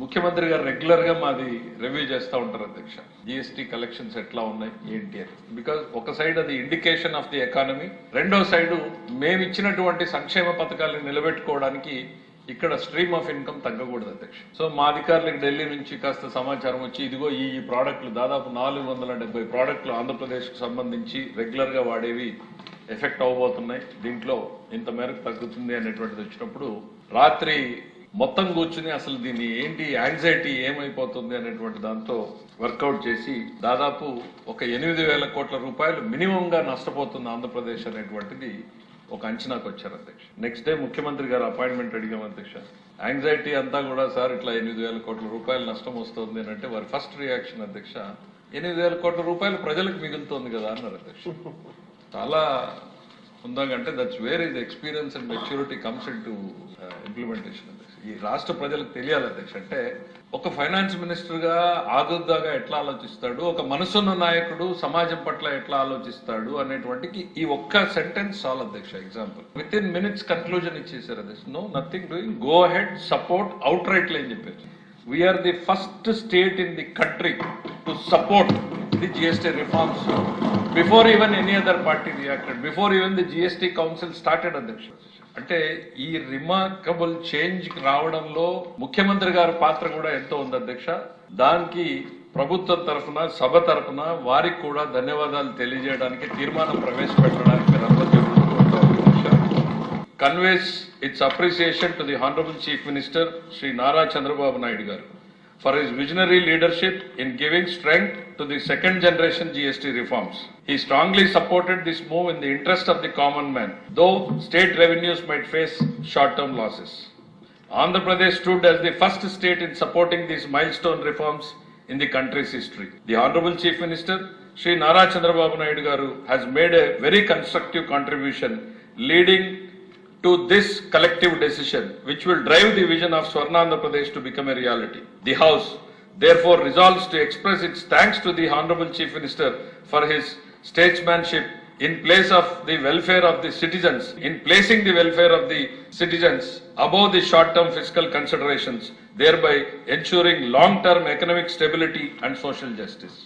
ముఖ్యమంత్రి గారు రెగ్యులర్గా మాది రివ్యూ చేస్తూ ఉంటారు అధ్యక్ష. జిఎస్టీ కలెక్షన్స్ ఎట్లా ఉన్నాయి ఏంటి అని. బికాస్ ఒక సైడ్ అది ఇండికేషన్ ఆఫ్ ది ఎకానమీ రెండో సైడ్ మేము ఇచ్చినటువంటి సంక్షేమ పథకాలను నిలబెట్టుకోవడానికి ఇక్కడ స్ట్రీమ్ ఆఫ్ ఇన్కమ్ తగ్గకూడదు అధ్యక్ష. సో మా అధికారులకు ఢిల్లీ నుంచి కాస్త సమాచారం వచ్చి ఇదిగో ఈ ఈ ప్రోడక్ట్లు దాదాపు నాలుగు వందల డెబ్బై ప్రోడక్ట్లు ఆంధ్రప్రదేశ్కు సంబంధించి రెగ్యులర్గా వాడేవి ఎఫెక్ట్ అవబోతున్నాయి దీంట్లో ఇంత మేరకు తగ్గుతుంది అనేటువంటిది వచ్చినప్పుడు రాత్రి మొత్తం కూర్చుని అసలు దీన్ని ఏంటి యాంగ్జైటీ ఏమైపోతుంది అనేటువంటి దాంతో వర్కౌట్ చేసి దాదాపు ఒక ఎనిమిది వేల కోట్ల రూపాయలు మినిమంగా నష్టపోతుంది ఆంధ్రప్రదేశ్ అనేటువంటిది ఒక అంచనాకు వచ్చారు అధ్యక్ష. నెక్స్ట్ డే ముఖ్యమంత్రి గారు అపాయింట్మెంట్ అడిగాం అధ్యక్ష. యాంగ్జైటీ అంతా కూడా సార్ ఇట్లా ఎనిమిది వేల కోట్ల రూపాయలు నష్టం వస్తుంది అని అంటే వారి ఫస్ట్ రియాక్షన్ అధ్యక్ష ఎనిమిది వేల కోట్ల రూపాయలు ప్రజలకు మిగులుతోంది కదా అన్నారు అధ్యక్ష. చాలా ఉందాకంటే that's where is experience and maturity comes into implementation ఈ రాష్ట్ర ప్రజలకు తెలియాలి అధ్యక్ష అంటే ఒక ఫైనాన్స్ మినిస్టర్గా ఆదుర్దాగా ఎట్లా ఆలోచిస్తాడు? ఒక మనసున్న నాయకుడు సమాజం పట్ల ఎట్లా ఆలోచిస్తాడు? అనేటువంటికి ఈ ఒక్క సెంటెన్స్ చాలు అధ్యక్ష example with in minutes conclusion ఇచ్చేసారు అధ్యక్ష. No nothing doing go ahead support outright అని చెప్పారు we are the first state in the country to support the GST reforms before even any other party reacted before even the GST council started అధ్యక్ష అంటే ఈ remarkable change రావడంలో ముఖ్యమంత్రి గారి పాత్ర కూడా ఎంతో ఉంది అధ్యక్ష దానికి ప్రభుత్వం తరఫున సభ తరఫున వారికి కూడా ధన్యవాదాలు తెలియజేయడానికి తీర్మానం ప్రవేశపెట్టడానికి conveys its appreciation to appreciation to chief minister Shri Nara Chandrababu Naidu గారు. For his visionary leadership in giving strength to the second generation GST reforms. He strongly supported this move in the interest of the common man, though state revenues might face short-term losses. Andhra Pradesh stood as the first state in supporting these milestone reforms in the country's history. The Honorable Chief Minister, Sri Nara Chandrababu Naidu garu, has made a very constructive contribution leading to this collective decision, which will drive the vision of Swarnandhra Pradesh to become a reality. The House therefore resolves to express its thanks to the Honorable Chief Minister for his statesmanship in place of the welfare of the citizens, in placing the welfare of the citizens above the short-term fiscal considerations, thereby ensuring long-term economic stability and social justice.